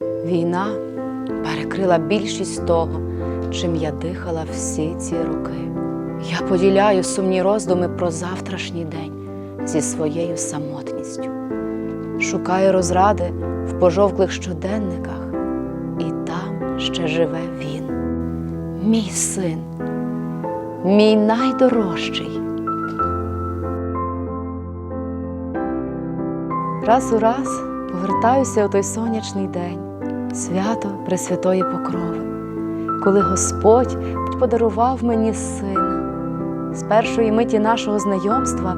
Війна перекрила більшість того, чим я дихала всі ці роки. Я поділяю сумні роздуми про завтрашній день зі своєю самотністю. Шукаю розради в пожовклих щоденниках, і там ще живе він, мій син, мій найдорожчий. Раз у раз повертаюся у той сонячний день, свято Пресвятої Покрови, коли Господь подарував мені сина. З першої миті нашого знайомства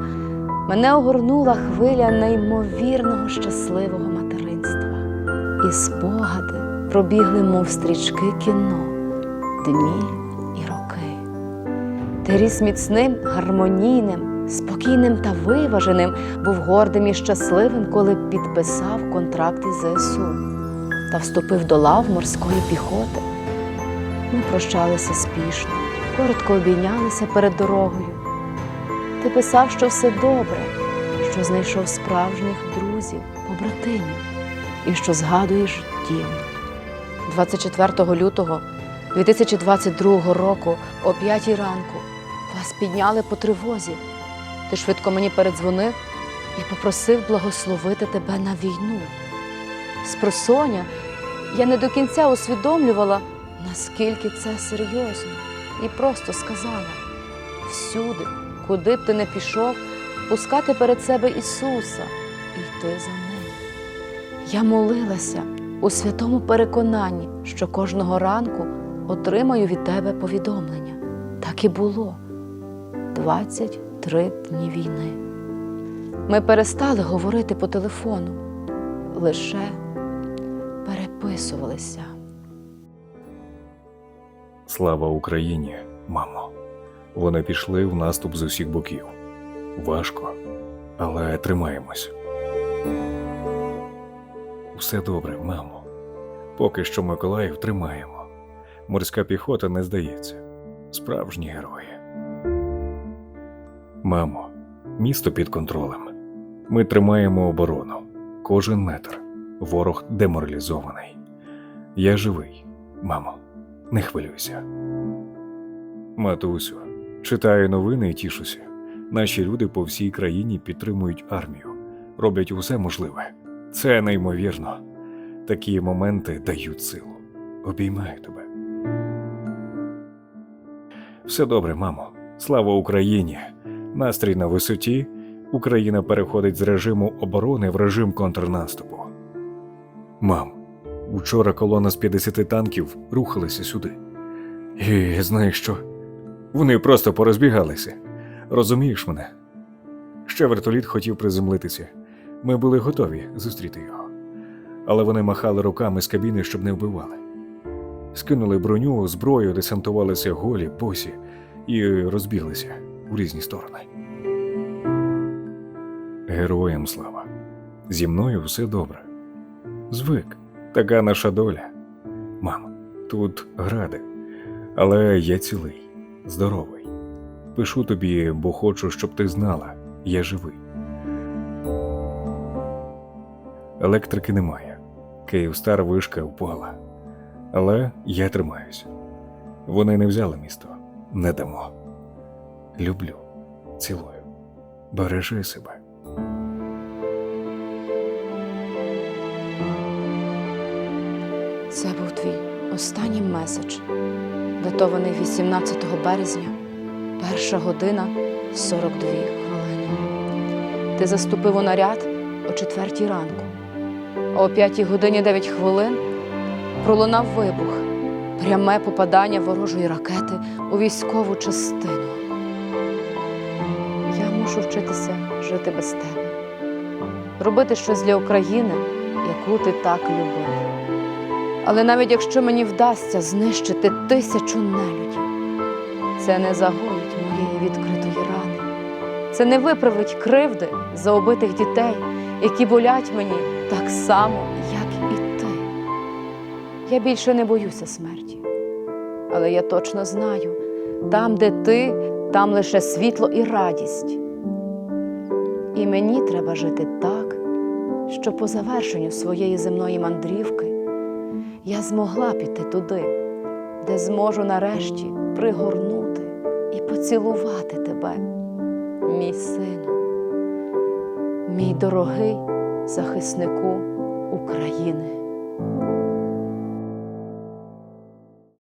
мене огорнула хвиля неймовірного щасливого материнства. І спогади пробігли, мов стрічки кіно, дні і роки. Ти ріс міцним, гармонійним, спокійним та виваженим, був гордим і щасливим, коли підписав контракт із ЗСУ та вступив до лав морської піхоти. Ми прощалися спішно, коротко обійнялися перед дорогою. Ти писав, що все добре, що знайшов справжніх друзів, побратимів і що згадуєш дім. 24 лютого 2022 року о 5 ранку вас підняли по тривозі. Ти швидко мені передзвонив і попросив благословити тебе на війну. Спросоня я не до кінця усвідомлювала, наскільки це серйозно, і просто сказала: всюди, куди б ти не пішов, пускати перед себе Ісуса і йти за ним. Я молилася у святому переконанні, що кожного ранку отримаю від тебе повідомлення. Так і було. 23 дні війни. Ми перестали говорити по телефону, лише переписувалися. Слава Україні, мамо. Вони пішли в наступ з усіх боків. Важко, але тримаємось. Все добре, мамо. Поки що Миколаїв тримаємо. Морська піхота не здається. Справжні герої. Мамо, місто під контролем. Ми тримаємо оборону. Кожен метр. Ворог деморалізований. Я живий, мамо. Не хвилюйся. Матусю, читаю новини і тішуся. Наші люди по всій країні підтримують армію, роблять усе можливе. Це неймовірно. Такі моменти дають силу. Обіймаю тебе. Все добре, мамо. Слава Україні! Настрій на висоті. Україна переходить з режиму оборони в режим контрнаступу. Мам, Учора колона з 50 танків рухалася сюди. І знаєш що? Вони просто порозбігалися. Розумієш мене? Ще вертоліт хотів приземлитися. Ми були готові зустріти його. Але вони махали руками з кабіни, щоб не вбивали. Скинули броню, зброю, десантувалися голі, босі і розбіглися у різні сторони. Героям слава. Зі мною все добре. Звик. Така наша доля. Мам, тут гради, але я цілий, здоровий. Пишу тобі, бо хочу, щоб ти знала, я живий. Електрики немає. Київстар вишка впала. Але я тримаюся. Вони не взяли місто, не дамо. Люблю, цілую. Бережи себе. Це був твій останній меседж, датований 18 березня, перша година 42 хвилини. Ти заступив у наряд о четвертій ранку, а о п'ятій годині 9 хвилин пролунав вибух, пряме попадання ворожої ракети у військову частину. Я мушу вчитися жити без тебе, робити щось для України, яку ти так любив. Але навіть якщо мені вдасться знищити тисячу нелюдів, це не загоїть моєї відкритої рани. Це не виправить кривди за убитих дітей, які болять мені так само, як і ти. Я більше не боюся смерті. Але я точно знаю, там, де ти, там лише світло і радість. І мені треба жити так, що по завершенню своєї земної мандрівки я змогла піти туди, де зможу нарешті пригорнути і поцілувати тебе, мій сину, мій дорогий захиснику України.